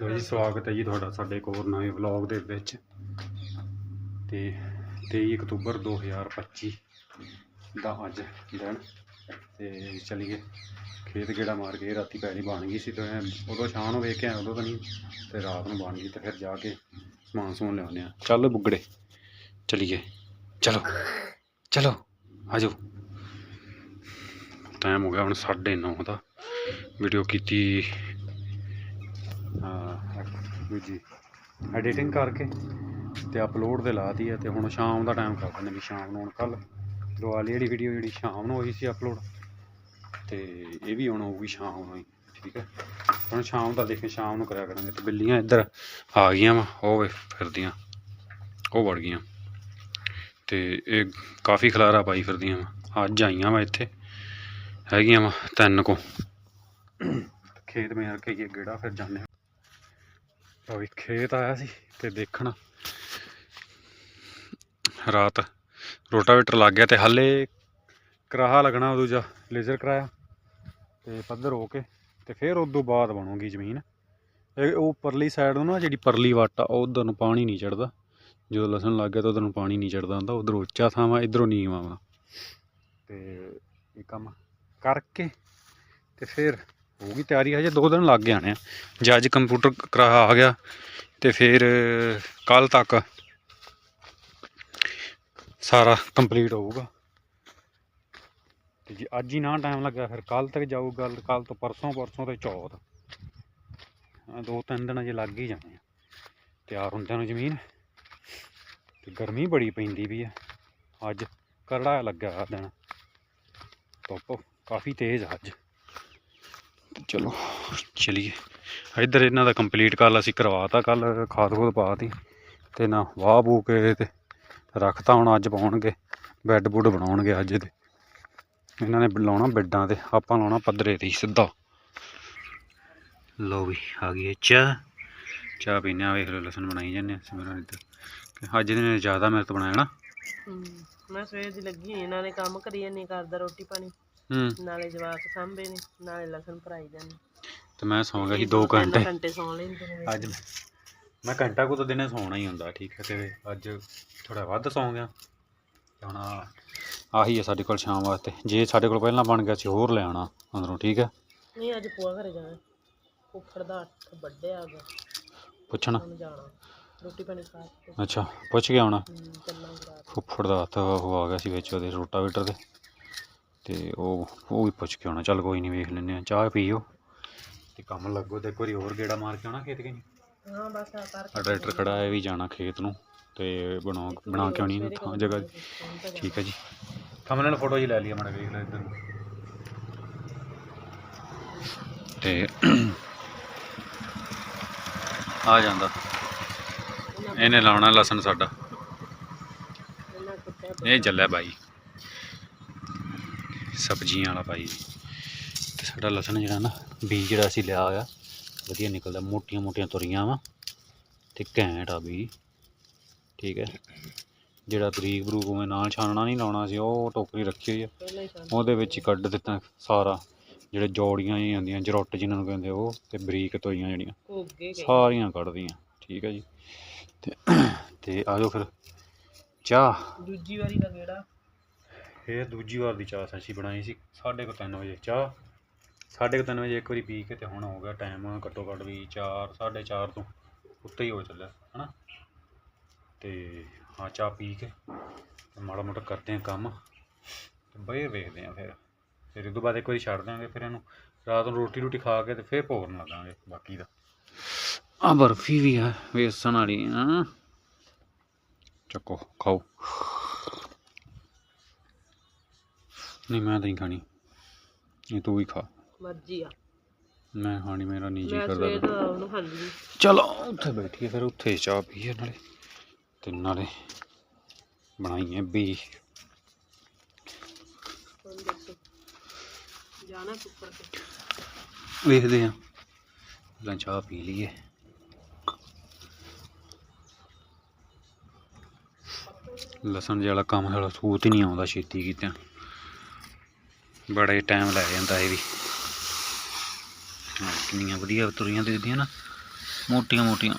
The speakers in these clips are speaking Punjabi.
ਲੋ ਜੀ, ਸਵਾਗਤ ਹੈ ਜੀ ਤੁਹਾਡਾ ਸਾਡੇ ਕੋਲ ਨਵੇਂ ਵਲੌਗ ਦੇ ਵਿੱਚ। ਤੇ 23 ਅਕਤੂਬਰ 2025 ਦਾ ਅੱਜ ਦਿਨ। ਤੇ ਚਲੀਏ, ਖੇਤ ਗੇੜਾ ਮਾਰ ਕੇ ਰਾਤੀ ਪੈਲੀ ਬਣ ਗਈ ਸੀ, ਤੇ ਉਦੋਂ ਸ਼ਾਮ ਨੂੰ ਵੇਖ ਕੇ ਆਇਆ, ਉਦੋਂ ਤਾਂ ਨਹੀਂ, ਤੇ ਰਾਤ ਨੂੰ ਬਣ ਗਈ, ਤੇ ਫਿਰ ਜਾ ਕੇ ਸਮਾਨ ਸਮੂਨ ਲਿਆਉਂਦੇ ਆ ਚੱਲ ਬੁੱਗੜੇ, ਚਲੀਏ। ਚਲੋ ਚਲੋ ਆਜੋ ਟਾਈਮ ਹੋ ਗਿਆ ਹੁਣ 9:30 ਦਾ। ਵੀਡੀਓ ਕੀਤੀ ਦੂਜੀ ਐਡੀਟਿੰਗ ਕਰਕੇ ਤੇ ਅਪਲੋਡ ਤੇ ਲਾਤੀ ਹੈ ਤੇ ਹੁਣ ਸ਼ਾਮ ਦਾ ਟਾਈਮ ਕਰ ਦਿੰਦੇ ਵੀ ਸ਼ਾਮ ਨੂੰ ਹੁਣ ਕੱਲ ਦਿਵਾਲੀ ਵਾਲੀ ਵੀਡੀਓ ਜਿਹੜੀ ਸ਼ਾਮ ਨੂੰ ਹੋਈ ਸੀ ਅਪਲੋਡ ਤੇ ਇਹ ਵੀ ਹੁਣ ਹੋਊਗੀ ਸ਼ਾਮ ਨੂੰ ਹੀ, ਠੀਕ ਹੈ? ਹੁਣ ਸ਼ਾਮ ਦਾ ਦੇਖੇ, ਸ਼ਾਮ ਨੂੰ ਕਰਿਆ ਕਰਾਂਗੇ ਤੇ ਬਿੱਲੀਆਂ ਇੱਧਰ ਆ ਗਈਆਂ ਵਾ, ਉਹ ਵੇ ਫਿਰਦੀਆਂ, ਉਹ ਵੜ ਗਈਆਂ। ਤੇ ਇਹ ਕਾਫੀ ਖਲਾਰਾ ਪਾਈ ਫਿਰਦੀਆਂ ਵਾ, ਅੱਜ ਆਈਆਂ ਵਾ ਇੱਥੇ, ਹੈਗੀਆਂ ਵਾ ਤਿੰਨ ਕੋ। ਖੇਤ ਮੇਰ ਕੇ ਗੇੜਾ ਫਿਰ ਜਾਂਦੇ ਹਾਂ ਖੇਤ ਆਇਆ ਸੀ ਤੇ ਦੇਖਣ। ਰਾਤ ਰੋਟਾਵੇਟਰ ਲੱਗ ਗਿਆ ਤੇ ਹੱਲੇ ਕਰਾਹਾ ਲੱਗਣਾ ਉਹ ਦੂਜਾ ਲੇਜ਼ਰ ਕਰਾਇਆ ਤੇ ਪੱਧਰ ਹੋ ਕੇ ਤੇ ਫਿਰ ਉਦੋਂ ਬਾਅਦ ਬਣੂਗੀ ਜ਼ਮੀਨ। ਇਹ ਉਹ ਪਰਲੀ ਸਾਈਡ ਨੂੰ ਨਾ ਜਿਹੜੀ ਪਰਲੀ ਵੱਟ ਆ ਉਧਰ ਨੂੰ ਪਾਣੀ ਨਹੀਂ ਚੜਦਾ। ਜਦੋਂ ਲਸਣ ਲੱਗ ਗਿਆ ਤਾਂ ਉਧਰ ਨੂੰ ਪਾਣੀ ਨਹੀਂ ਚੜਦਾ ਹੁੰਦਾ, ਉਧਰ ਉੱਚਾ ਥਾਂ ਵਾ, ਇਧਰੋਂ ਨੀਵਾਂ ਵਾ। ਤੇ ਇਹ ਕੰਮ ਕਰਕੇ ਤੇ ਫਿਰ ਹੋਊਗੀ, ਤਿਆਰੀ ਹਜੇ ਦੋ ਦਿਨ ਲੱਗ ਜਾਣੇ ਆ। ਜੇ ਅੱਜ ਕੰਪਿਊਟਰ ਕਰਾ ਆ ਗਿਆ ਤੇ ਫਿਰ ਕੱਲ ਤੱਕ ਸਾਰਾ ਕੰਪਲੀਟ ਹੋਊਗਾ। ਤੇ ਜੇ ਅੱਜ ਹੀ ਨਾ ਟਾਈਮ ਲੱਗਿਆ, ਫਿਰ ਕੱਲ ਤੱਕ ਜਾਊਗਾ, ਕੱਲ ਤੋਂ ਪਰਸੋਂ ਪਰਸੋਂ ਤੇ ਚੌਥ। ਆਹ ਦੋ ਤਿੰਨ ਦਿਨ ਅਜੇ ਲੱਗ ਹੀ ਜਾਣੇ ਆ। ਤਿਆਰ ਹੁੰਦਿਆਂ ਨੂੰ ਜ਼ਮੀਨ। ਤੇ ਗਰਮੀ ਬੜੀ ਪੈਂਦੀ ਵੀ ਆ। ਅੱਜ ਕਰੜਾ ਲੱਗਾ ਦਿਨ। ਧੁੱਪ ਕਾਫੀ ਤੇਜ਼ ਆ ਅੱਜ। ਚਲੋ। ਚਲੀਏ। ਇੱਧਰ ਇਹਨਾਂ ਦਾ ਕੰਪਲੀਟ ਕੱਲ ਅਸੀਂ ਕਰਵਾਤਾ ਕੱਲ ਖਾਦ ਖੂਦ ਪਾਤੀ ਤੇ। ਨਾ ਵਾਹ ਬੂ ਕੇ ਤੇ ਰੱਖਤਾ ਹੁਣ ਅੱਜ ਪਾਉਣਗੇ ਬੈੱਡ ਬੁੱਡ ਬਣਾਉਣਗੇ ਅੱਜ ਦੇ। ਇਹਨਾਂ ਨੇ ਲਾਉਣਾ ਬੈੱਡਾਂ ਤੇ ਆਪਾਂ ਲਾਉਣਾ ਪੱਧਰੇ ਤੇ ਸਿੱਧਾ। ਲੋ ਵੀ ਆ ਗਈ ਚਾਹ। ਚਾਹ ਪੀਨੇ ਆ ਵੇਖ ਲਓ ਲਸਣ ਬਣਾਈ ਜਾਂਦੇ ਸਿਮਰਨ ਇੱਧਰ। ਕਿ ਅੱਜ ਦੇ ਨੇ ਜ਼ਿਆਦਾ ਮਿਰਤ ਬਣਾਇਆ ਨਾ। ਮੈਂ ਸਵੇਰ ਦੀ ਲੱਗੀ ਹੋਈ ਨਾਲੇ ਕੰਮ ਕਰੀ ਜਾਂਦੀ ਕਰਦਾ ਰੋਟੀ ਪਾਣੀ। ਹੂੰ। ਨਾਲੇ ਜਵਾਕ ਸਾਂਭੇ ਨੇ ਨਾਲੇ ਲਸਣ ਭਰਾਈ ਜਾਂਦੇ। ਤੇ ਮੈਂ ਸੌਂ ਗਿਆ ਸੀ 2 ਦੋ ਤਿੰਨ ਘੰਟੇ। ਘੰਟੇ ਸੌਂ ਲੈਂਦੇ ਨੇ ਅੱਜ ਮੈਂ ਘੰਟਾ ਕੁ ਤਾਂ ਦਿਨੇ ਸੌਣਾ ਹੀ ਹੁੰਦਾ ਠੀਕ ਹੈ ਤੇ ਅੱਜ ਥੋੜਾ ਵੱਧ ਸੌਂ ਗਿਆ। ਹੁਣ ਆਹੀ ਹੈ ਸਾਡੇ ਕੋਲ ਸ਼ਾਮ ਵਾਸਤੇ। ਜੇ ਸਾਡੇ ਕੋਲ ਪਹਿਲਾਂ ਬਣ ਗਿਆ ਸੀ ਹੋਰ ਲੈ ਆਉਣਾ ਅੰਦਰੋਂ ਠੀਕ ਹੈ? ਨਹੀਂ ਅੱਜ ਪੂਆ ਘਰੇ ਜਾਣਾ। ਉੱਪਰ ਦਾ ਅੱਠ ਵੱਡੇ ਆ ਗਿਆ। ਪੁੱਛਣਾ? ਹੁਣ ਜਾਣਾ। ਰੋਟੀ ਪਾਣੀ ਖਾ ਕੇ। ਅੱਛਾ ਪੁੱਛ ਕੇ ਆਉਣਾ? ਹਮ, ਚੱਲਾਂਗੇ ਰਾਤ ਫੁੱਫੜ ਦਾ ਹੱਥ ਉਹ ਆ ਗਿਆ ਸੀ ਵਿੱਚ ਉਹਦੇ ਰੋਟਾਵੇਟਰ ਦੇ ਤੇ ਉਹ ਉਹ ਵੀ ਪੁੱਛ ਕੇ ਆਉਣਾ ਚੱਲ ਕੋਈ ਨਹੀਂ ਵੇਖ ਲੈਂਦੇ ਆ ਚਾਹ ਪੀਓ। ਤੇ ਕੰਮ ਲੱਗੋ ਤੇ ਇੱਕ ਵਾਰੀ ਹੋਰ ਗੇੜਾ ਮਾਰ ਕੇ ਆਉਣਾ ਖੇਤ ਕੇ ਨਹੀਂ? ਹਾਂ ਬਸ ਆ ਕਰ ਆ ਟਰੈਕਟਰ ਖੜਾ ਹੈ ਵੀ ਜਾਣਾ ਖੇਤ ਨੂੰ ਤੇ ਬਣਾ ਬਣਾ ਕੇ ਆਉਣੀ ਥਾਂ ਜਗ੍ਹਾ। ਠੀਕ ਹੈ ਜੀ। ਥੰਬਨੇਲ ਫੋਟੋ ਜੀ ਲੈ ਲਈ ਮੜਾ ਵੇਖ ਲੈ ਇੱਧਰ। ਤੇ ਆ ਜਾਂਦਾ। ਇਹਨੇ ਲਾਉਣਾ ਲਸਣ ਸਾਡਾ। ਇਹ ਚੱਲਿਆ ਬਾਈ। ਸਬਜ਼ੀਆਂ ਵਾਲਾ ਬਾਈ ਤੇ ਸਾਡਾ ਲਸਣ ਜਿਹੜਾ ਨਾ ਬੀਜ ਜਿਹੜਾ ਅਸੀਂ ਲਿਆ ਹੋਇਆ ਵਧੀਆ ਨਿਕਲਦਾ ਮੋਟੀਆਂ ਮੋਟੀਆਂ ਤੁਰੀਆਂ ਵਾ ਤੇ ਘੈਂਟ ਆ ਵੀ ਠੀਕ ਹੈ? ਜਿਹੜਾ ਬਰੀਕ ਬਰੂਕ ਉਵੇਂ ਨਾਲ ਛਾਨਣਾ ਨਹੀਂ ਲਾਉਣਾ ਸੀ ਉਹ ਟੋਕਰੀ ਰੱਖੀ ਹੋਈ ਆ। ਉਹਦੇ ਵਿੱਚ ਹੀ ਕੱਢ ਦਿੱਤਾ ਸਾਰਾ। ਜਿਹੜੇ ਜੋੜੀਆਂ ਹੀ ਹੁੰਦੀਆਂ ਜਰੁੱਟ ਜਿਨ੍ਹਾਂ ਨੂੰ ਕਹਿੰਦੇ ਉਹ ਤੇ ਬਰੀਕ ਤੋਈਆਂ ਜਿਹੜੀਆਂ ਸਾਰੀਆਂ ਕੱਢਦੀਆਂ। ਠੀਕ ਹੈ ਜੀ? ਤੇ ਤੇ ਆ ਜਾਓ ਫਿਰ। ਚਾਹ। ਦੂਜੀ ਵਾਰੀ ਦਾ ਗੇੜਾ। ਫਿਰ ਦੂਜੀ ਵਾਰ ਦੀ ਚਾਹ ਅਸੀਂ ਬਣਾਈ ਸੀ 3:30 ਵਜੇ ਚਾਹ। 3:30 ਵਜੇ ਇੱਕ ਵਾਰੀ ਪੀ ਕੇ ਤੇ ਹੁਣ ਹੋ ਗਿਆ ਟਾਈਮ ਘੱਟੋ ਘੱਟ ਵੀ 4 4:30 ਤੋਂ ਉੱਤੇ ਹੀ ਹੋ ਚੱਲਿਆ, ਹਨਾ? ਤੇ ਹਾਂ, ਚਾਹ ਪੀ ਕੇ ਮਾੜਾ ਮੋਟਾ ਕਰਦੇ ਆ ਕੰਮ ਤੇ ਬਈ ਵੇਖਦੇ ਆ ਫਿਰ। ਫਿਰ ਇਹ ਤੋਂ ਬਾਅਦ ਇੱਕ ਵਾਰੀ ਛੱਡ ਦਾਂਗੇ ਫਿਰ ਇਹਨੂੰ। ਰਾਤ ਨੂੰ ਰੋਟੀ ਰੋਟੀ ਖਾ ਕੇ ਤੇ ਫਿਰ ਭੋਰਨ ਲੱਗਾਂਗੇ ਬਾਕੀ ਦਾ। ਆ ਬਰਫੀ ਵੀ ਹੈ ਵੇਸਣ ਵਾਲੀ, ਹਾਂ। ਚੱਕੋ, ਖਾਓ। ਨਹੀਂ ਮੈਂ ਤਾਂ ਨਹੀਂ ਖਾਣੀ। ਇਹ ਤੂੰ ਹੀ ਖਾ। ਮਰਜ਼ੀ ਆ। ਮੈਂ ਖਾਣੀ ਮੇਰਾ ਨਹੀਂ ਜੀ ਮੈਂ ਕਰਦਾ ਸਵੇਰ ਦਾ ਉਹਨੂੰ ਖਾਂਦੀ ਨੀ। ਚਲੋ ਉੱਥੇ ਬੈਠੀਏ ਫਿਰ ਉੱਥੇ ਚਾਹ ਪੀਏ ਨਾਲੇ। ਤੇ ਨਾਲੇ ਬਣਾਈਏ ਵੀ ਹੁਣ ਦੱਸੋ ਜਾਣਾ ਉੱਪਰ ਤੇ? ਵੇਖਦੇ ਆ। ਪਹਿਲਾਂ ਚਾਹ ਪੀ ਲਈਏ। ਲਸਣ ਜਿਹੜਾ ਕੰਮ ਸਾਲਾ ਸੂਤ ਹੀ ਨਹੀਂ ਆਉਂਦਾ ਛੇਤੀ ਕੀਤਿਆਂ। ਬੜਾ ਟਾਈਮ ਲੱਗ ਜਾਂਦਾ ਇਹ ਵੀ। ਕਿੰਨੀਆਂ ਵਧੀਆ ਤੁਰੀਆਂ ਦਿਖਦੀਆਂ ਨਾ। ਮੋਟੀਆਂ ਮੋਟੀਆਂ।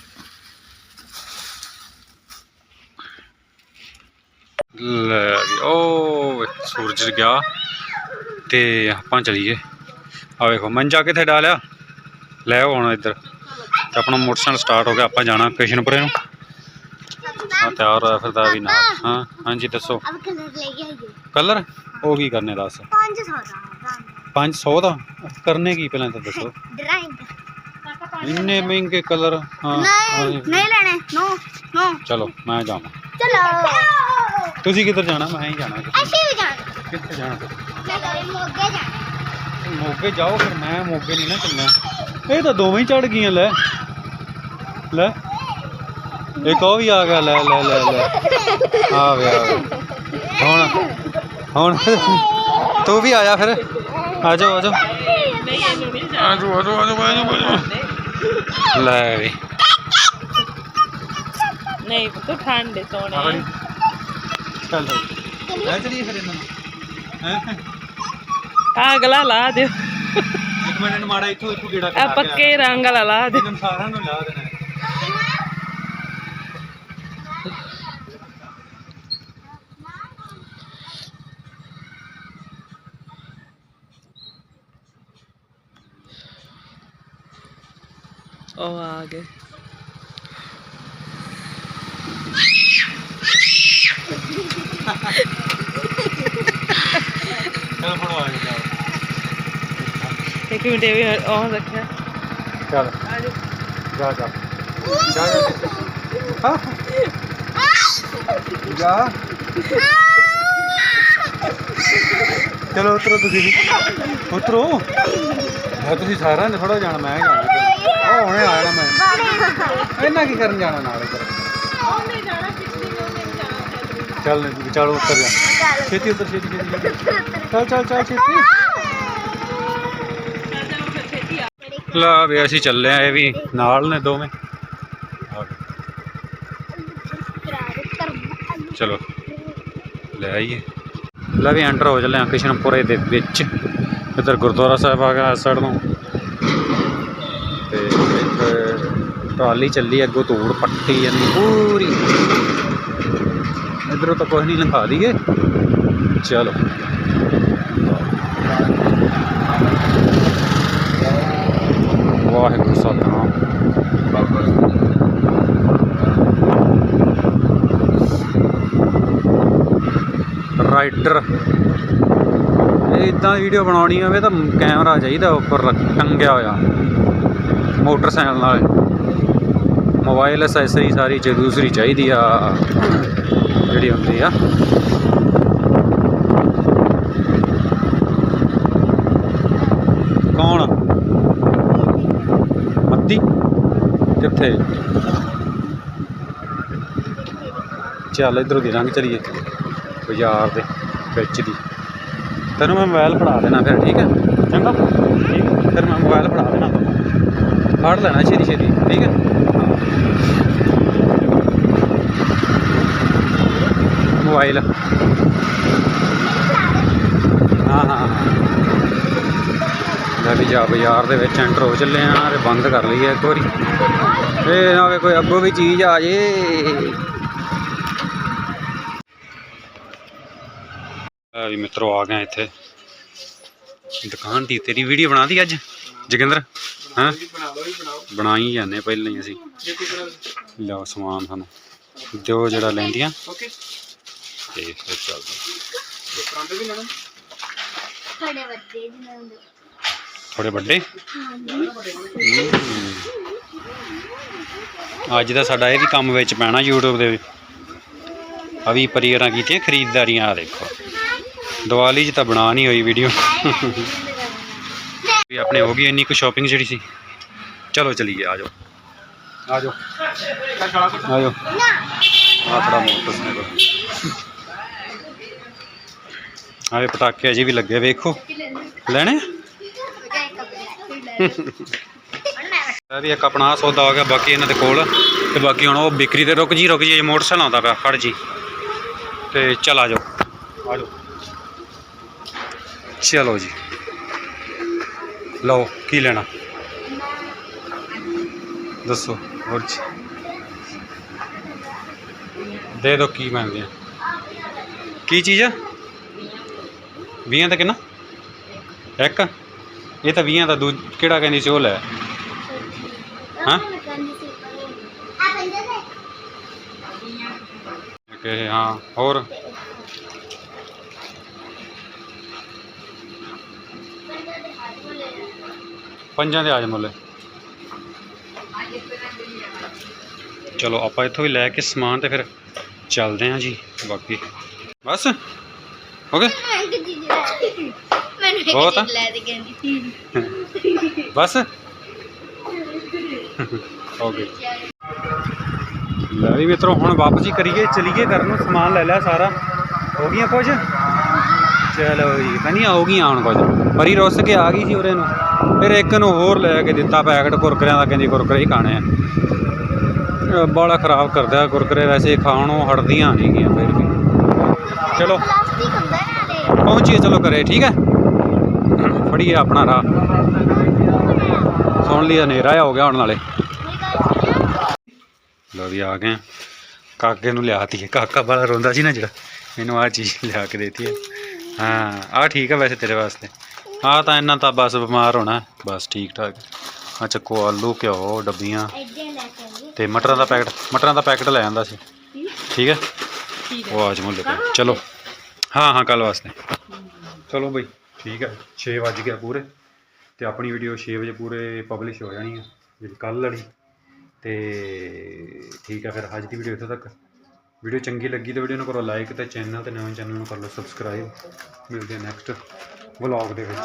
ਲੈ ਵੀ ਉਹ ਸੂਰਜ ਗਿਆ ਤੇ ਆਪਾਂ ਚਲੀਏ। ਆ ਵੇਖੋ ਮੰਜਾ ਕਿੱਥੇ ਡਾਲਿਆ ਲੈ ਹੁਣ ਇੱਧਰ। ਤੇ ਆਪਣਾ ਮੋਟਰਸਾਈਕਲ ਸਟਾਰਟ ਹੋ ਗਿਆ ਆਪਾਂ ਜਾਣਾ ਕਿਸ਼ਨਪੁਰੇ ਨੂੰ। ਆ ਤਿਆਰ ਹੋਇਆ ਫਿਰਦਾ ਵੀ ਨਾਲ। ਹਾਂ ਹਾਂਜੀ ਦੱਸੋ। ਕਲਰ ਉਹ ਕੀ ਕਰਨੇ ਦੱਸ। 500 ਦਾ 500 ਦਾ? ਕਰਨੇ ਕੀ ਪਹਿਲਾਂ ਤਾਂ ਦੱਸੋ। ਇੰਨੇ ਮਹਿੰਗੇ ਕਲਰ ਹਾਂ ਨਹੀਂ ਨਹੀਂ ਲੈਣੇ। ਨੋ ਨੋ। ਚਲੋ ਮੈਂ ਜਾਵਾਂ। ਚਲੋ। ਤੁਸੀਂ ਕਿੱਧਰ ਜਾਣਾ? ਮੈਂ ਹੀ ਜਾਣਾ। ਅਸੀਂ ਵੀ ਜਾਣਾ। ਕਿੱਥੇ ਜਾਣਾ ਮੈਂ ਮੋਗੇ ਜਾਣਾ। ਮੋਗੇ ਜਾਓ ਫਿਰ ਮੈਂ ਮੋਗੇ ਨਹੀਂ ਨਾ ਚੱਲਣਾ ਇਹ ਤਾਂ ਦੋਵੇਂ ਹੀ ਚੜ ਗਈਆਂ ਲੈ। ਲੈ। ਇੱਕ ਉਹ ਵੀ ਆ ਗਿਆ ਲੈ ਲੈ ਲੈ ਲੈ। ਆ ਗਿਆ। ਹੁਣ ਹੁਣ ਤੂੰ ਵੀ ਫਿਰ। ਆ ਜਾਓ ਆ ਜਾਓ। ਨਹੀਂ ਇਹਨੂੰ ਨਹੀਂ ਆ ਜਾਓ ਆ ਜਾਓ ਆ ਜਾਓ ਆ ਜਾਓ। ਲੈ ਵੀ। ਨਹੀਂ ਤੂੰ ਠੰਡੇ ਸੋਹਣੇ ਚਲੋ ਲੈ ਚਲੀਏ ਫਿਰ ਇਹਨਾਂ ਨੂੰ। ਹੈਂ? ਆ ਗਲਾ ਲਾ ਦਿਓ। ਇੱਕ ਮਿੰਟ ਨੂੰ ਮਾੜਾ ਇੱਥੋਂ ਇੱਥੋਂ ਗੇੜਾ ਆ ਪੱਕੇ ਰੰਗ ਵਾਲਾ ਲਾ ਦਿਓ। ਇਹਨਾਂ ਸਾਰਿਆਂ ਨੂੰ ਲਾ ਦੇਣਾ ਉਹ ਆ ਗਏ। ਚਲੋ ਫੜੋ ਆ ਜਾਓ। ਇੱਕ ਮਿੰਟ ਇਹ ਵੀ ਉਹ ਰੱਖਿਆ। ਚੱਲ। ਜਾ ਜਾ। ਜਾ ਜਾ। ਜਾ। ਚਲੋ ਉਤਰੋ ਤੁਸੀਂ ਵੀ। ਉਤਰੋ। ਮੈਂ ਤੁਸੀਂ ਸਾਰਿਆਂ ਨੇ ਥੋੜਾ ਜਾਣਾ ਮੈਂ ਜਾਣਾ। ਉਹ ਹੁਣੇ ਆ ਜਾਣਾ ਮੈਂ। ਇਹਨਾਂ ਕੀ ਕਰਨ ਜਾਣਾ ਨਾਲ ਇੱਧਰ? ਉਹਨੇ ਜਾਣਾ ਪਿਛਲੀ ਉਹਨੇ ਜਾਣਾ ਚੱਲ ਵਿਚਾਲੋ ਉੱਤਰ ਜਾ। ਛੇਤੀ ਉੱਤਰ ਛੇਤੀ ਛੇਤੀ। ਚੱਲ ਚੱਲ ਚੱਲ ਛੇਤੀ। ਲਾ ਵੀ ਅਸੀਂ ਚੱਲੇ ਆ ਇਹ ਵੀ ਨਾਲ ਨੇ ਦੋਵੇਂ। ਚਲੋ ਲੈ ਆਈਏ। ਲੈ ਵੀ ਐਂਟਰ ਹੋ ਚੱਲੇ ਆ ਕਿਸ਼ਨਪੁਰੇ ਦੇ ਵਿੱਚ। ਇੱਧਰ ਗੁਰਦੁਆਰਾ ਸਾਹਿਬ ਆ ਗਿਆ ਇਸ ਸਾਈਡ ਤੋਂ ਟਰਾਲੀ ਚੱਲੀ ਅੱਗੋਂ ਧੂੜ ਪੱਟੀ ਜਾਂਦੀ ਪੂਰੀ। ਇਧਰੋਂ ਤਾਂ ਕੁਝ ਨਹੀਂ ਲੰਘਾ ਦਈਏ। ਚਲੋ। ਵਾਹਿਗੁਰੂ, ਸਤਨਾਮ। ਰਾਈਡਰ ਇਹ ਇਦਾਂ ਦੀ ਵੀਡੀਓ ਬਣਾਉਣੀ ਹੋਵੇ ਤਾਂ ਕੈਮਰਾ ਚਾਹੀਦਾ ਉੱਪਰ ਰੱਖ- ਟੰਗਿਆ ਹੋਇਆ। ਮੋਟਰਸਾਈਕਲ ਨਾਲ। ਮੋਬਾਈਲ ਐਸੈਸਰੀ ਸਾਰੀ ਦੂਸਰੀ ਚਾਹੀਦੀ ਆ ਜਿਹੜੀ ਹੁੰਦੀ ਆ। ਕੌਣ? ਮੱਦੀ ਕਿੱਥੇ? ਚੱਲ ਇਧਰੋਂ ਦੀ ਲੰਘ ਚਲੀਏ। ਬਾਜ਼ਾਰ ਦੇ ਵਿੱਚ ਦੀ। ਤੈਨੂੰ ਮੈਂ ਮੋਬਾਈਲ ਫੜਾ ਦੇਣਾ ਫਿਰ ਠੀਕ ਹੈ ਚੰਗਾ। ਠੀਕ। ਫਿਰ ਮੈਂ ਮੋਬਾਈਲ ਫੜਾ ਦੇਣਾ। ਫੜ ਲੈਣਾ ਛੇਤੀ ਛੇਤੀ ਠੀਕ ਹੈ ਮੋਬਾਈਲ ਹਾਂ ਹਾਂ ਲੈ ਵੀ ਜਾ ਬਾਜ਼ਾਰ ਦੇ ਵਿੱਚ ਐਂਟਰ ਹੋ ਚੱਲੇ ਆ ਤੇ ਬੰਦ ਕਰ ਲਈਏ ਇੱਕ ਵਾਰੀ। ਇਹ ਨਾ ਹੋਵੇ ਕੋਈ ਅੱਗੋਂ ਵੀ ਚੀਜ਼ ਆ ਜੇ। ਆ ਵੀ ਮਿੱਤਰੋ ਆ ਗਏ ਇੱਥੇ। ਦੁਕਾਨ ਦੀ ਤੇਰੀ ਵੀਡੀਓ ਬਣਾ ਦੀ ਅੱਜ, ਜੋਗਿੰਦਰ? ਹਾਂ? ਬਣਾਈ ਜਾਂਦੇ ਪਹਿਲਾਂ ਹੀ ਅਸੀਂ। ਲਿਆਓ ਸਮਾਨ ਸਾਨੂੰ। ਦਿਓ ਜਿਹੜਾ ਲੈਂਦੀਆਂ। ਤੇ ਫਿਰ ਚੱਲਦੇ ਪਰਾਂਦੇ ਵੀ ਲੈਣੇ ਤੁਹਾਡੇ ਵੱਡੇ ਜਿਨ੍ਹਾਂ ਦੇ ਥੋੜੇ ਵੱਡੇ? ਹਾਂਜੀ। ਅੱਜ ਦਾ ਸਾਡਾ ਇਹ ਵੀ ਕੰਮ ਵਿੱਚ ਪੈਣਾ YouTube ਦੇ ਆ ਪਰੀਰਾਂ ਕੀਤੀਆਂ ਖਰੀਦਦਾਰੀਆਂ ਆ ਦੇਖੋ। ਦੀਵਾਲੀ 'ਚ ਤਾਂ ਬਣਾ ਨਹੀਂ ਹੋਈ ਵੀਡੀਓ ਵੀ ਆਪਣੇ ਹੋ ਗਈ ਇੰਨੀ ਕੁ ਸ਼ਾਪਿੰਗ ਜਿਹੜੀ ਸੀ। ਚਲੋ ਚਲੀਏ ਆ ਜਾਓ। ਆ ਜਾਓ। ਆ ਜਾਓ। ਨਾ। ਆ ਫੜਾ ਮੋਟਰਸਾਈਕਲ ਆਵੇ ਪਟਾਕੇ ਅਜੇ ਵੀ ਲੱਗੇ, ਵੇਖੋ। ਲੈਣੇ? ਇਹ ਵੀ ਇੱਕ ਆਪਣਾ ਸੌਦਾ ਹੋ ਗਿਆ, ਬਾਕੀ ਇਹਨਾਂ ਦੇ ਕੋਲ। ਤੇ ਬਾਕੀ ਹੁਣ ਉਹ ਵਿਕਰੀ ਤੇ ਰੁਕ ਜੀ ਰੁਕ ਜੀ ਮੋਟਰਸਾਈਕਲ ਆਉਂਦਾ ਪਿਆ ਖੜ ਜੀ। ਤੇ ਚਲ ਆ ਜਾਓ। ਆ ਜਾਓ। ਚਲੋ ਜੀ। ਲਓ, ਕੀ ਲੈਣਾ? ਦੱਸੋ, ਹੋਰ ਜੀ। ਦੇ ਦੋ ਕੀ ਮੰਗਦੇ ਆ। ਕੀ ਚੀਜ਼ ਆ? 20 ਦਾ ਕਿੰਨਾ? ਇੱਕ। ਇਹ ਤਾਂ 20 ਦਾ ਦੂ, ਕਿਹੜਾ ਕਹਿੰਦੀ ਸੀ ਉਹ ਲੈ। ਹਾਂ? ਹਾਂ ਹਾਂ, ਹੋਰ। ਪੰਜਾਂ ਦੇ ਆ ਜਾ ਮੁੱਲੇ। ਚਲੋ, ਆਪਾਂ ਇੱਥੋਂ ਹੀ ਲੈ ਕੇ ਸਮਾਨ ਤੇ ਫਿਰ ਚੱਲਦੇ ਹਾਂ ਜੀ, ਬਾਕੀ। ਬਸ। ਹੋ ਗਏ ਮੈਂ ਕਿ ਚੀਜ਼ ਲੈ ਮੈਨੂੰ ਇੱਕ ਬਹੁਤ ਆ? ਚੀਜ਼ ਲੈ ਦੇ ਕਹਿੰਦੀ। ਬਸ? ਗਏ ਲੈ ਵੀ ਮਿੱਤਰੋ ਹੁਣ ਵਾਪਸ ਹੀ ਕਰੀਏ ਚਲੀਏ ਘਰ ਨੂੰ ਸਮਾਨ ਲੈ ਲਿਆ ਸਾਰਾ। ਹੋ ਗਈਆਂ ਕੁਝ? ਚਲੋ ਜੀ ਕਹਿੰਦੀਆਂ ਹੋ ਗਈਆਂ ਹੁਣ ਕੁਝ। ਪਰੀ ਰੁੱਸ ਕੇ ਆ ਗਈ ਸੀ ਉਰੇ ਨੂੰ। ਫਿਰ ਇੱਕ ਨੂੰ ਹੋਰ ਲੈ ਕੇ ਦਿੱਤਾ ਪੈਕਟ ਕੁਰਕਰਿਆਂ ਦਾ ਕਹਿੰਦੀ ਕੁਰਕਰੇ ਹੀ ਖਾਣੇ ਆ। ਅਹ ਬਾਲਾ ਖਰਾਬ ਕਰਦਾ ਕੁਰਕਰੇ ਵੈਸੇ ਖਾਣੋਂ ਹਟਦੀਆਂ ਨਹੀਂ ਗੀਆਂ ਫਿਰ ਵੀ। ਚਲੋ। ਪਹੁੰਚੀਏ ਚਲੋ ਘਰੇ ਠੀਕ ਹੈ? ਫੜੀਏ ਆਪਣਾ ਰਾਹ। ਸੁਣ ਲਿਆ ਹਨੇਰਾ ਹੋ ਗਿਆ ਹੁਣ ਨਾਲੇ। ਲੋ ਵੀ ਆ ਗਏ ਆ। ਕਾਕੇ ਨੂੰ ਲਿਆਤੀ ਹੈ ਕਾਕਾ ਬੜਾ ਰੋਂਦਾ ਸੀ ਨਾ ਜਿਹੜਾ। ਮੈਨੂੰ ਆਹ ਚੀਜ਼ ਲਿਆ ਕੇ ਦੇਤੀ ਹੈ ਹਾਂ ਆਹ ਠੀਕ ਹੈ ਵੈਸੇ ਤੇਰੇ ਵਾਸਤੇ। ਆਹ ਤਾਂ ਇਹਨਾਂ ਤਾਂ ਬਸ ਬਿਮਾਰ ਹੋਣਾ। ਬਸ ਠੀਕ ਠਾਕ। ਆ ਚੱਕੋ ਆਲੂ ਘਿਓ ਡੱਬੀਆਂ ਤੇ ਮਟਰਾਂ ਦਾ ਪੈਕਟ ਮਟਰਾਂ ਦਾ ਪੈਕਟ ਲੈ ਆਂਦਾ ਸੀ। ਠੀਕ ਹੈ? ਉਹ ਆਜ ਮੁੱਲੇ ਚਲੋ। ਹਾਂ ਹਾਂ ਕੱਲ ਵਾਸਤੇ। ਚਲੋ ਬਈ, ਠੀਕ ਹੈ 6 ਵੱਜ ਗਿਆ ਪੂਰੇ। ਤੇ ਆਪਣੀ ਵੀਡੀਓ 6 ਵਜੇ ਪੂਰੇ ਪਬਲਿਸ਼ ਹੋ ਜਾਣੀ ਹੈ ਜਿਹੜੀ ਕੱਲ ਵਾਲੀ। ਤੇ ਠੀਕ ਹੈ ਫਿਰ, ਅੱਜ ਦੀ ਵੀਡੀਓ ਇੱਥੋਂ ਤੱਕ। ਵੀਡੀਓ ਚੰਗੀ ਲੱਗੀ ਤਾਂ ਵੀਡੀਓ ਨੂੰ ਕਰੋ ਲਾਈਕ ਤੇ ਚੈਨਲ ਤੇ ਨਵੇਂ ਚੈਨਲ ਨੂੰ ਕਰ ਲਓ ਸਬਸਕ੍ਰਾਈਬ ਮਿਲਦੇ ਆ ਨੈਕਸਟ ਵਲੌਗ ਦੇ ਵਿੱਚ।